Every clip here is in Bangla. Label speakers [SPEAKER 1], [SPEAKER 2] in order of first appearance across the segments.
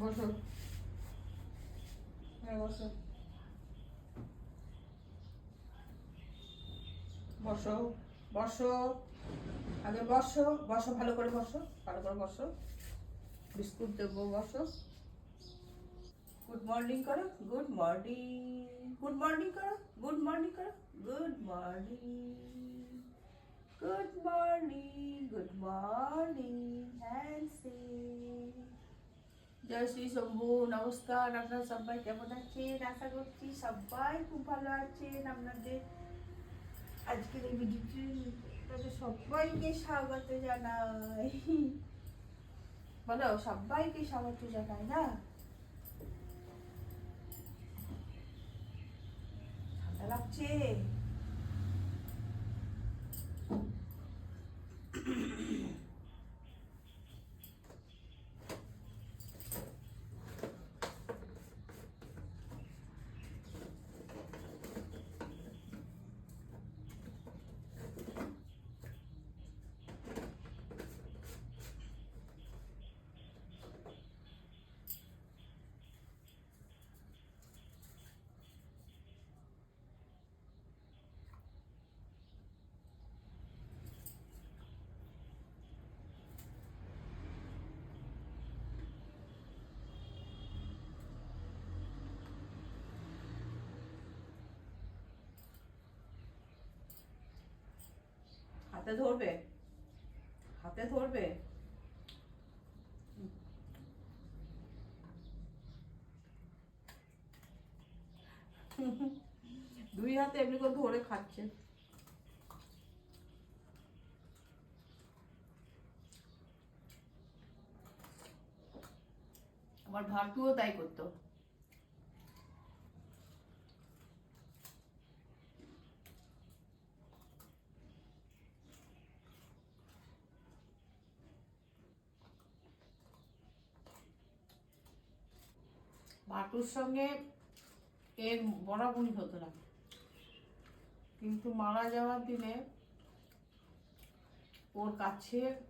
[SPEAKER 1] বসো। হ্যাঁ বসো। বসো বসো। আগে বসো বসো, ভালো করে বসো, ভালো করে বসো। বিস্কুট দেবো, বসো। গুড মর্নিং করো গুড মর্নিং গুড মর্নিং করো গুড মর্নিং করো good morning good morning good morning Hansi Jai Shri Shambhu, নমস্কার। আপনারা সবাই কেমন আছেন? আশা করছি সবাই খুব ভালো আছেন। আপনাদের আজকের এই ভিডিওটি আপনাদের সবাইকে স্বাগত জানাই। বলো, সবাইকে স্বাগত জানাই না? ঠান্ডা লাগছে? হাতে ধরবে? হাতে ধরবে? দুই হাতে এমনি করে ধরে খাচ্ছে। আমার ভাটুও তাই করতো। ভাটুর সঙ্গে এর বরাবরই হতো না। কিন্তু মারা যাওয়ার দিনে ওর কাছে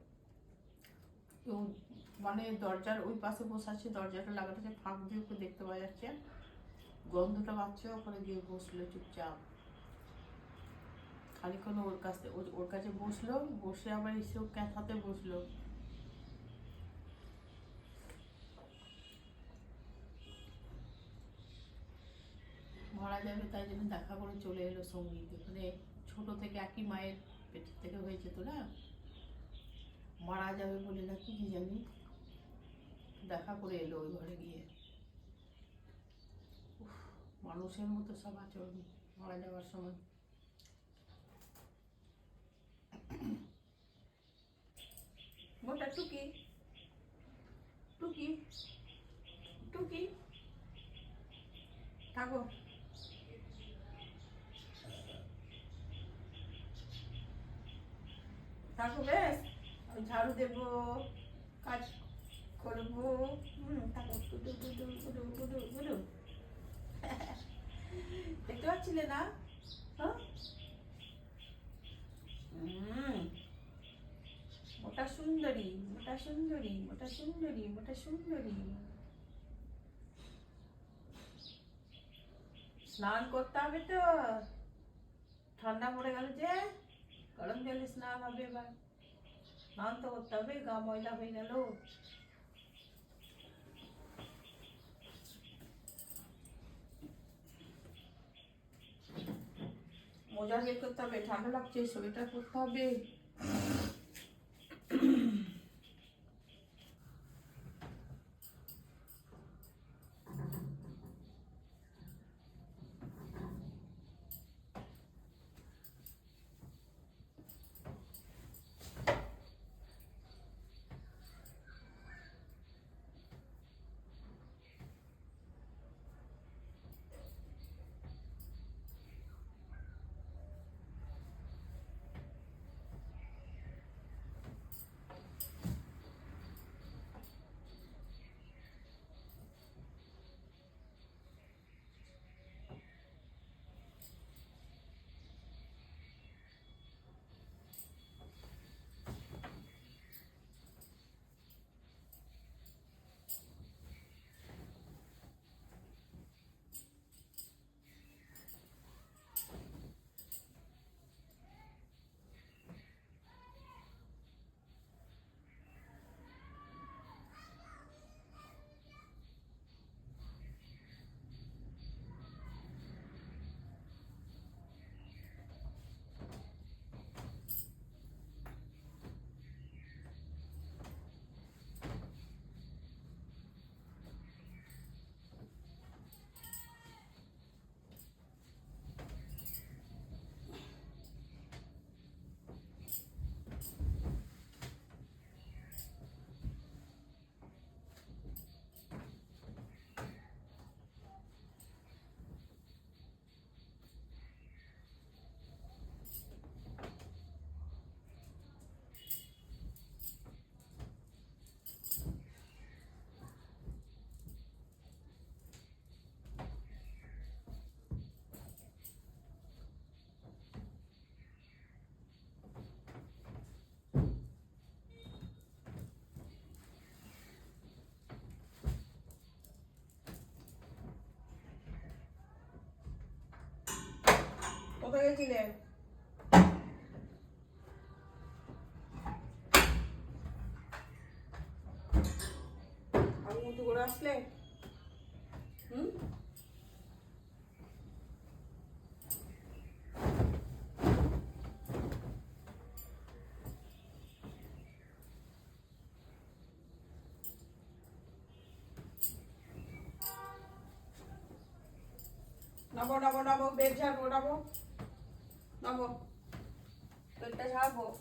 [SPEAKER 1] মানে দরজার ওই পাশে বসে আছে, দরজাটা লাগানো আছে, ফাঁক দিয়ে ওকে দেখতে পাওয়া যাচ্ছে। গন্ধটা পাচ্ছে, ওখানে গিয়ে বসল চুপচাপ। খানিক্ষণ ওর কাছে, ওর- ওর কাছে বসল, বসে আবার এসে ও ক্যাথাতে বসল। মারা যাবে, তাই জন্য দেখা করে চলে এলো সংগীত। এখানে ছোট থেকে একই মায়ের পেট থেকে হয়েছে তো না? মারা যাবে বলে নাকি কি জানি? দেখা করে এলো ওই ঘরে গিয়ে। মানুষের মতো সব আচরণ মারা যাওয়ার সময়। মোটা টুকি। টুকি। টুকি। থাকো। থাকো বেশ ঝাড়ু দেবো, কাজ করব, হুম থাকো গুডু গুডু গুডু গুডু গুডু দেখতে পাচ্ছিলে না? হ্যাঁ? মোটা সুন্দরী মোটা সুন্দরী মোটা সুন্দরী মোটা সুন্দরী। স্নান করতে হবে তো। ঠান্ডা পড়ে গেল যে। গরম জলে স্নান হবে এবার স্নান তো করতে হবে গা ময়লা হয়ে গেল মোজা বের করতে হবে ঠান্ডা লাগছে সোয়েটার পরতে হবে কোথায় গেছিলে? করে আসলে? হুম? নামো নামো নামো বেড ঝাড়বো 老婆给你带啥不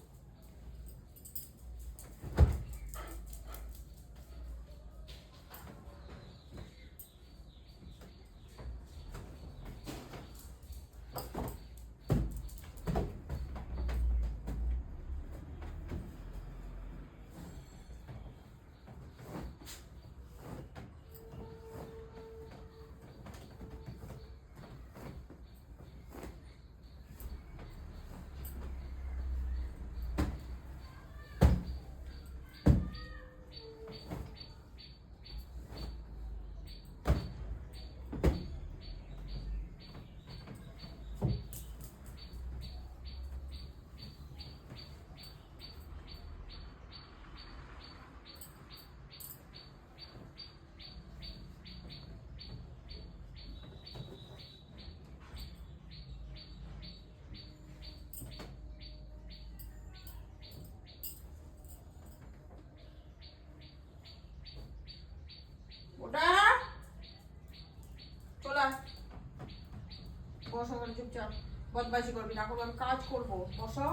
[SPEAKER 1] চুপচাপ বদমাইশি করবি, না এখন আমি কাজ করব। বসো।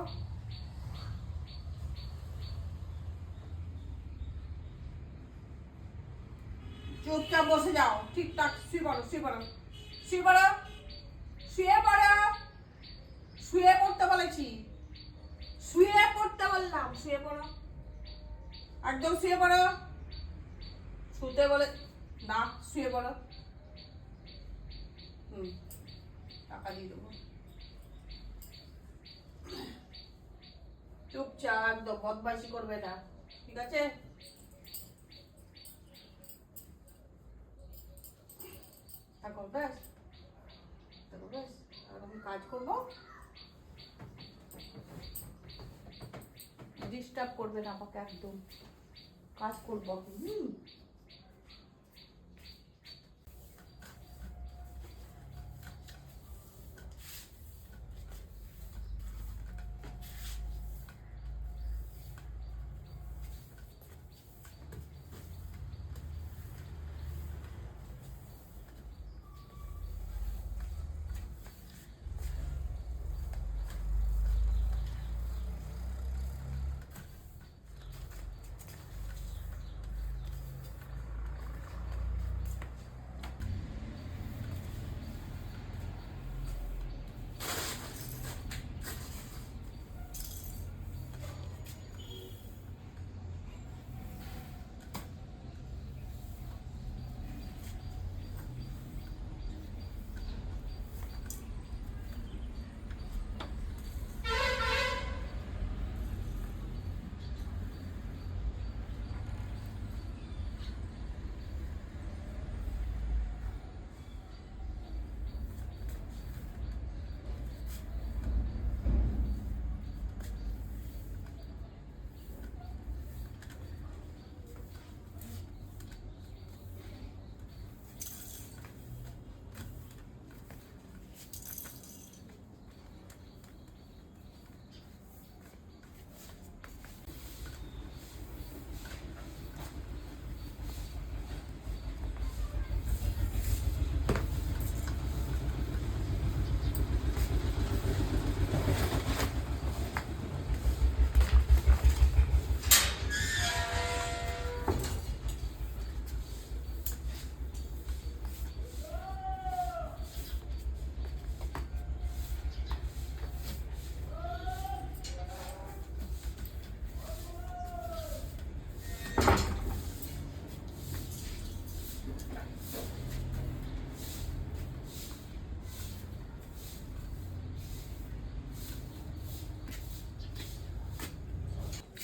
[SPEAKER 1] চুপচাপ বসে যাও। ঠিকঠাক শুয়ে পড়ো শুয়ে পড়ো। শুয়ে পড়ো? শুয়ে পড়ো? শুয়ে পড়তে বলেছি। শুয়ে পড়তে বললাম, শুয়ে পড়ো। একদম শুয়ে পড়ো। শুতে বলে না, শুয়ে পড়ো। হুম। টাকা দিয়ে চুপচাপ, একদম বদমাইশি করবে না, ঠিক আছে? কাজ করব। ডিস্টার্ব করবে না আমাকে একদম। কাজ করব হুম।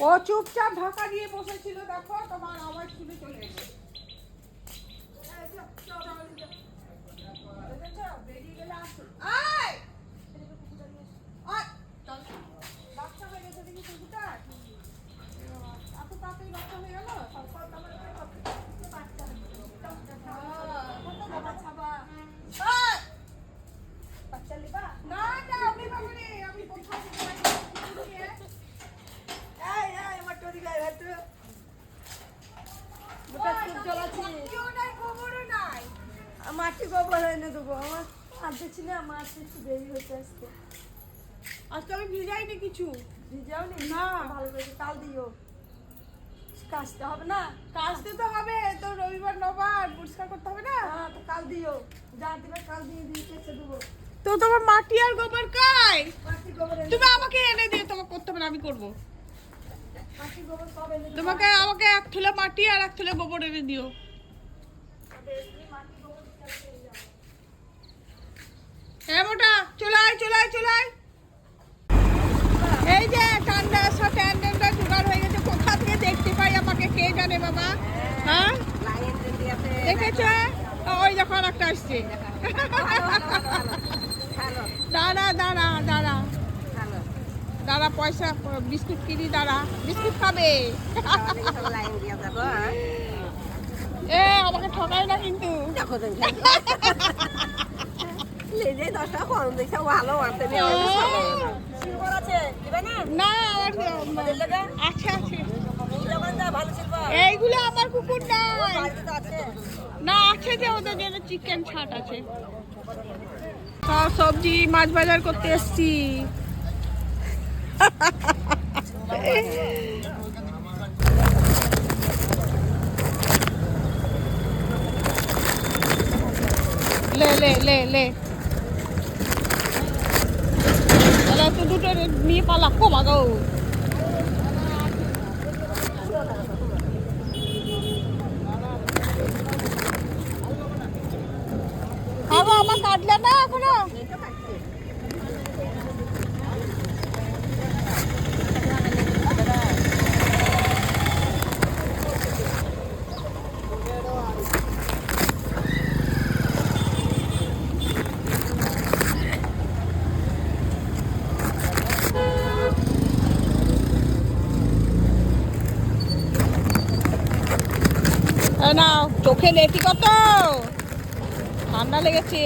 [SPEAKER 1] ও চুপচাপ ঢাকা দিয়ে বসেছিল দেখো তোমার আওয়াজ শুনে চলে এলো এই চল, চল, চল, চল। দেখেছ? বেরিয়ে গেলে আসো। এই! ছেলেকে কুকুরটা নিয়ে
[SPEAKER 2] মাটি গোবর এনে দেবো? আমার ছিল একটু দেরি হতে আসতে
[SPEAKER 3] আজকে আমি ভিজাইনি কিছু।
[SPEAKER 2] ভিজাও নি।
[SPEAKER 3] না।
[SPEAKER 2] ভালো করে কাল দিও। কাজতে হবে না?
[SPEAKER 3] কাজতে তো হবে তো রবিবার নবার পরিষ্কার করতে হবে না?
[SPEAKER 2] হ্যাঁ তো কাল দিও। যা দিবে কাল দিয়ে দিয়ে দেবো।
[SPEAKER 3] তো তোমার মাটি আর গোবর কাই? তুমি আমাকে এনে দিয়ে তোমাকে করতে হবে আমি করব। তোমাকে আমাকে এক থলে মাটি আর এক থলে গোবর এনে দিও
[SPEAKER 2] মাটি গোবর বিকালে পেয়ে যাব।
[SPEAKER 3] হ্যাঁ মোটা। চলাই চলাই চলাই। এই যে ঠান্ডা সব ট্যান্ডেনটা জোগাড় হয়ে গেছে, কোথা থেকে দেখতে পাই আমাকে কে জানে বাবা? হ্যাঁ? দেখেছ? ওই যখন একটা আসছে। দাঁড়া দাঁড়া দাঁড়া। দাঁড়া, পয়সা, বিস্কুট কিনি, দাঁড়া। বিস্কুট খাবে। এ, আমাকে ঠকাই না কিন্তু।
[SPEAKER 2] সিলভার আছে দিবে না?
[SPEAKER 3] না আমার আছে আছে। এইগুলো আমার কুকুর
[SPEAKER 2] আছে।
[SPEAKER 3] না আছে যে ওদের জন্য চিকেন ছাট আছে। সব সবজি মাছ বাজার করতে এসছি। লে লে লে লে। তুই দুটো নিয়ে পালা কমা গো খাব আমার কাটলে না এখনও এই নাও চোখে লেটি কত? ঠান্ডা লেগেছে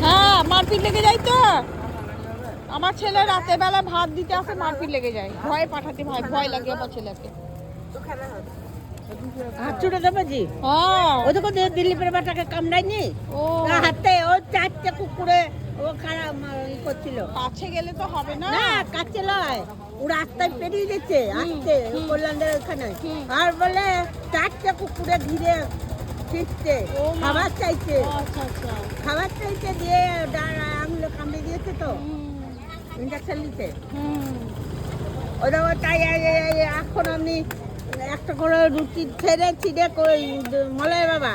[SPEAKER 3] হ্যাঁ মারপিট লেগে যায় তো আমার ছেলে রাতে বেলা ভাত দিতে আসে মারপিট লেগে যায়। ভয়ে পাঠাতে ভয় ভয় লাগে আমার ছেলেকে।
[SPEAKER 4] হাত দেবে জি?
[SPEAKER 3] হ্যাঁ।
[SPEAKER 4] ও তো দিলীপের বাটাকে কামড়ায়নি?
[SPEAKER 3] ও।
[SPEAKER 4] হাতে ও চারটে কুকুরে ও খারাপ ই করছিল।
[SPEAKER 3] কাছে গেলে তো হবে না।
[SPEAKER 4] না কাছে লয়। ও রাস্তায় পেরিয়ে গেছে কল্যাণের ওখানে। আর বলে চারটে কুকুরে ঘিরে ফিরছে খাবার চাইছে।
[SPEAKER 3] আচ্ছা আচ্ছা।
[SPEAKER 4] খাবার চাইছে দিয়ে আঙুলে কামড়ে দিয়েছে তো। ইঞ্জেকশন নিতে। তাই এখন আমি একটা করে রুটি ছেড়ে ছিঁড়ে কই মলয় বাবা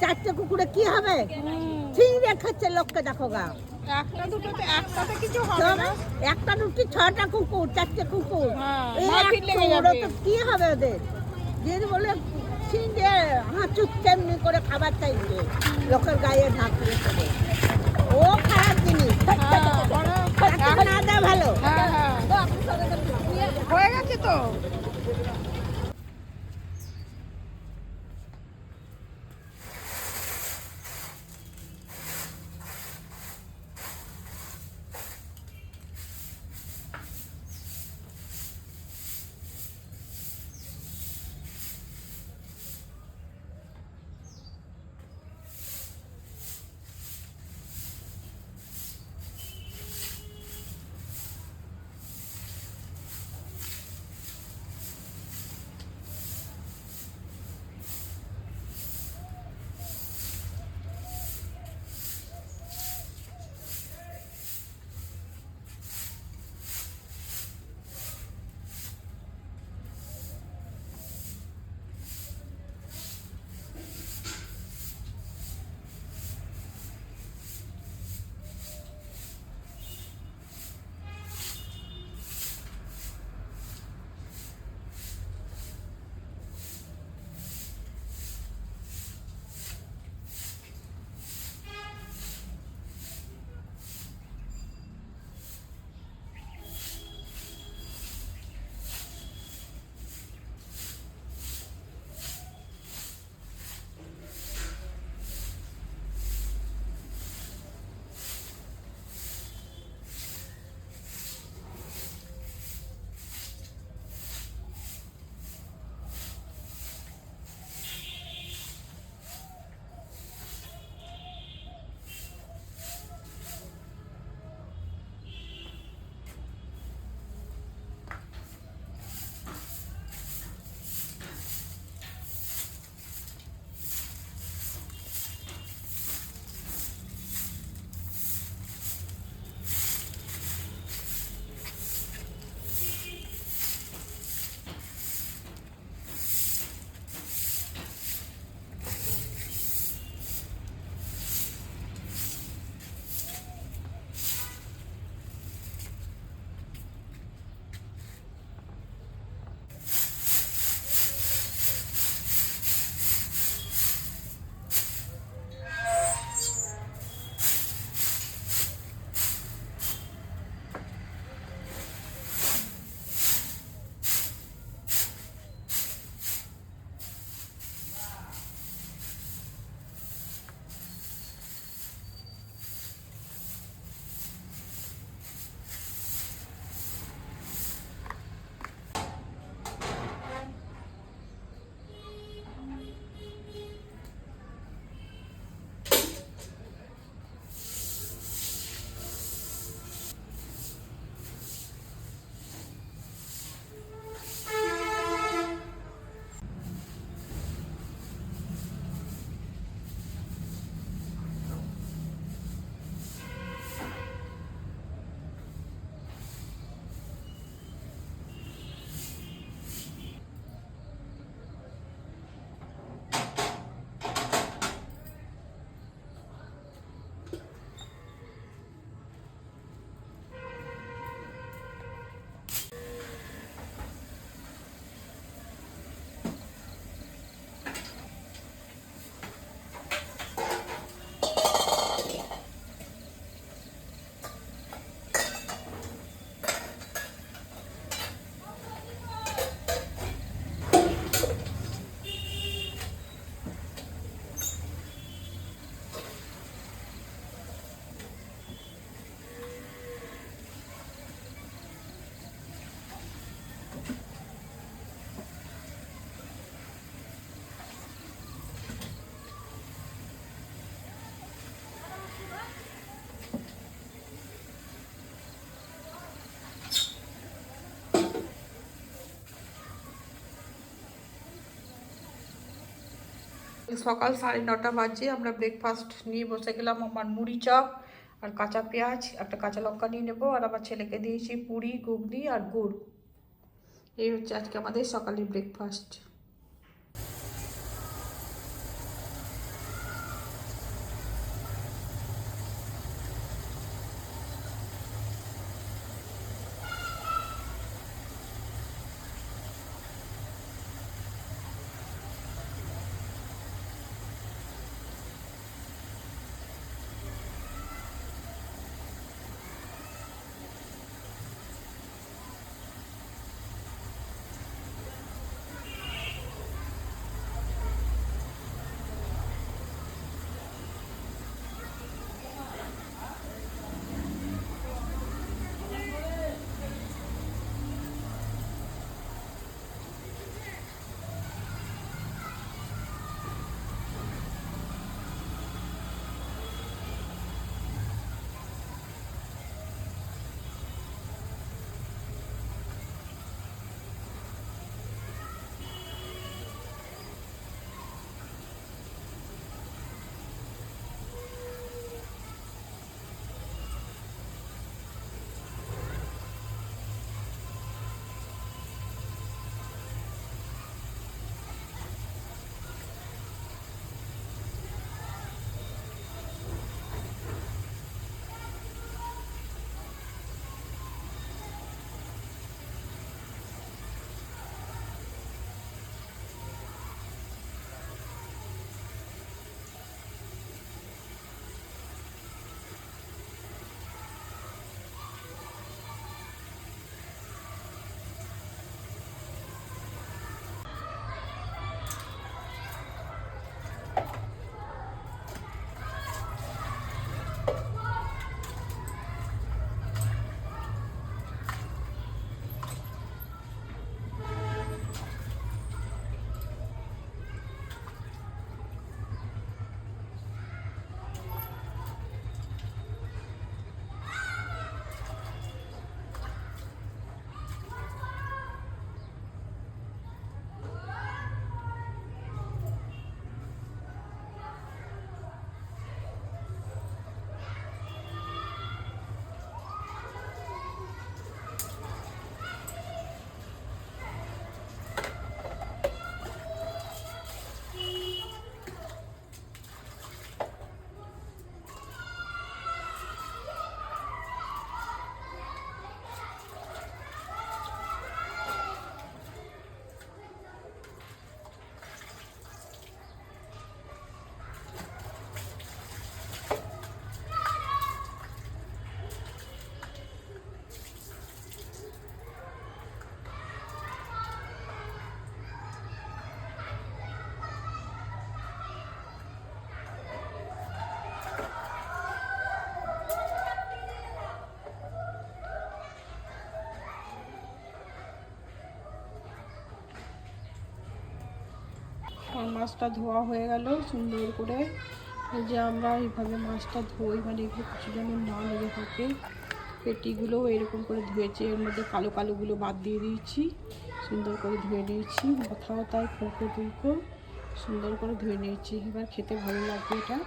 [SPEAKER 4] চারটে কুকুরে কি হবে?
[SPEAKER 3] হুম।
[SPEAKER 4] ছিঁড়ে খাচ্ছে লোককে দেখো গা।
[SPEAKER 3] একটা দুটোতে একটাতে কিছু হবে না।
[SPEAKER 4] একটা রুটি ছটা কুকুর চারটে কুকুর।
[SPEAKER 3] হ্যাঁ,
[SPEAKER 4] কি হবে ওদের? যদি বলে ছিঁড়ে হাঁচুক তেমনি করে খাবার চাইছে লোকের গায়ে ঢাক ও খারাপ জিনিস
[SPEAKER 3] হ্যাঁ, বড়-
[SPEAKER 4] তাকে না দেওয়া ভালো
[SPEAKER 3] হ্যাঁ, হ্যাঁ। হয়ে তো
[SPEAKER 1] সকাল সাড়ে নটা বাজে, আমরা ব্রেকফাস্ট নিয়ে বসে গেলাম আমার মুড়ি চপ আর কাঁচা পেঁয়াজ, একটা কাঁচা লঙ্কা নিয়ে নেব আর আমার ছেলেকে দিয়েছি পুরি, ঘুগনি আর গুড়। এই হচ্ছে আজকে আমাদের সকালের ব্রেকফাস্ট মাছটা ধোয়া হয়ে গেল, সুন্দর করে। যে আমরা এইভাবে মাছটা ধুই মানে এগুলো কিছু যেন না লেগে থাকে। পেটিগুলো এরকম করে ধুয়েছি, এর মধ্যে কালো কালোগুলো বাদ দিয়ে দিয়েছি। সুন্দর করে ধুয়ে নিয়েছি মাথাও তাই ফুলকো টুলকো সুন্দর করে ধুয়ে নিয়েছি। এবার খেতে ভালো লাগবে এটা।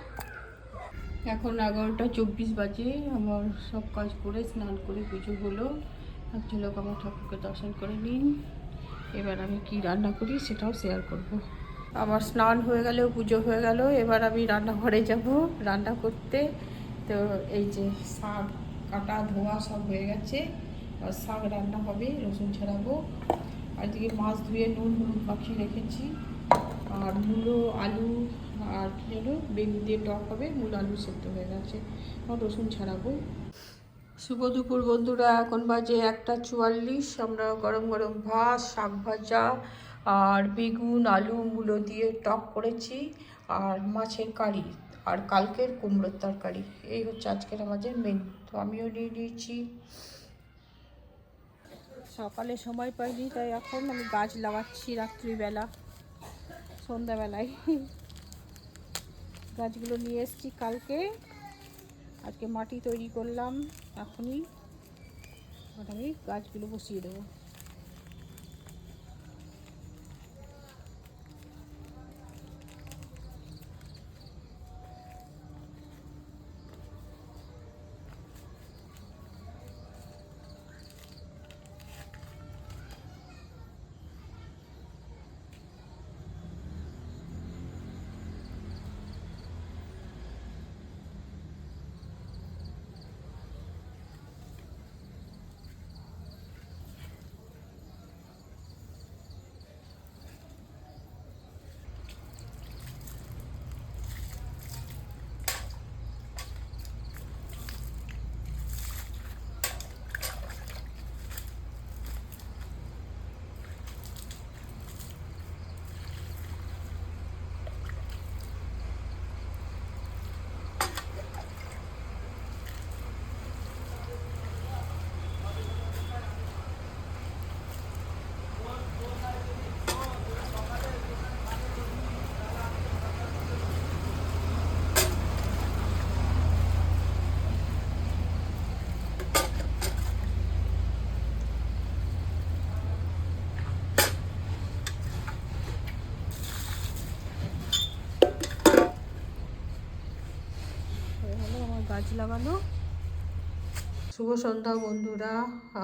[SPEAKER 1] এখন এগারোটা চব্বিশ বাজে, আমার সব কাজ করে স্নান করে পুজো হলো। আর ঝুলক আমার ঠাকুরকে দর্শন করে নিন। এবার আমি কি রান্না করি সেটাও শেয়ার করব। আমার স্নান হয়ে গেল, পুজো হয়ে গেল, এবার আমি রান্নাঘরে যাব। রান্না করতে তো এই যে শাক কাটা, ধোয়া সব হয়ে গেছে। আর শাক রান্না হবে, রসুন ছাড়াবো। এদিকে মাছ ধুয়ে নুন, হলুদ মাখিয়ে রেখেছি। আর মূলো, আলু, আর কি যেন বেগুন দিয়ে টক হবে, মূল, আলু সেদ্ধ হয়ে গেছে। আর রসুন ছাড়াবো। শুভ দুপুর বন্ধুরা, এখন বাজে একটা চুয়াল্লিশ। আমরা গরম গরম ভাত, শাক ভাজা আর বেগুন, আলু, মূলো দিয়ে টক করেছি, আর মাছের কারি, আর কালকের কুমড়োর তরকারি। এই হচ্ছে আজকের আমাদের মেনু তো আমিও নিয়ে নিয়েছি। সকালে সময় পাইনি, তাই এখন আমি গাছ লাগাচ্ছি রাত্রিবেলা, সন্ধ্যাবেলায়। গাছগুলো নিয়ে এসেছি কালকে। আজকে মাটি তৈরি করলাম, এখনই। আমি গাছগুলো বসিয়ে দেবো
[SPEAKER 2] গাছ লাগানো
[SPEAKER 1] শুভ সন্ধ্যা বন্ধুরা,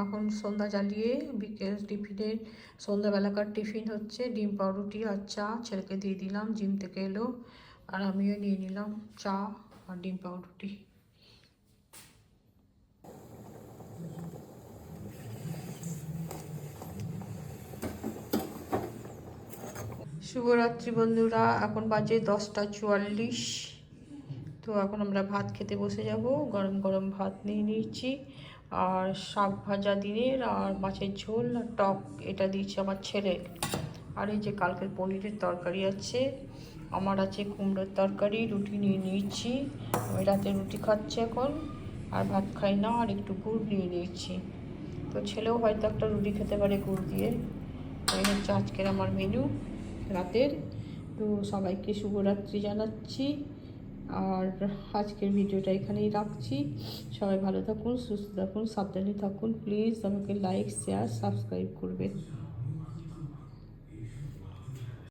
[SPEAKER 1] এখন সন্ধ্যা জ্বালিয়ে বিকেল টিফিনের সন্ধ্যাবেলাকার টিফিন হচ্ছে, ডিম পাউরুটি আর চা, ছেলেকে দিয়ে দিলাম, জিম থেকে এলো, আর আমিও নিয়ে নিলাম চা আর ডিম পাউরুটি। শুভরাত্রি বন্ধুরা, এখন বাজে দশটা চুয়াল্লিশ। তো এখন আমরা ভাত খেতে বসে যাব। গরম গরম ভাত নিয়ে নিচ্ছি। আর শাক ভাজা দিনের আর মাছের ঝোল আর টক এটা দিয়েছে আমার ছেলে। আর এই যে কালকের পনিরের তরকারি আছে, আমার আছে কুমড়োর তরকারি, রুটি নিয়ে নিয়েছি। আমি রাতে রুটি খাচ্ছি এখন, আর ভাত খাই না, আর একটু গুড় নিয়ে নিয়েছি। তো ছেলেও হয়তো একটা রুটি খেতে পারে গুড় দিয়ে। এই হচ্ছে আজকের আমার মেনু রাতের। তো সবাইকে শুভরাত্রি জানাচ্ছি। আর আজকের ভিডিওটা এখানেই রাখছি। সবাই ভালো থাকুন, সুস্থ থাকুন, সাবধানে থাকুন। প্লিজ আমাকে লাইক শেয়ার সাবস্ক্রাইব করবেন।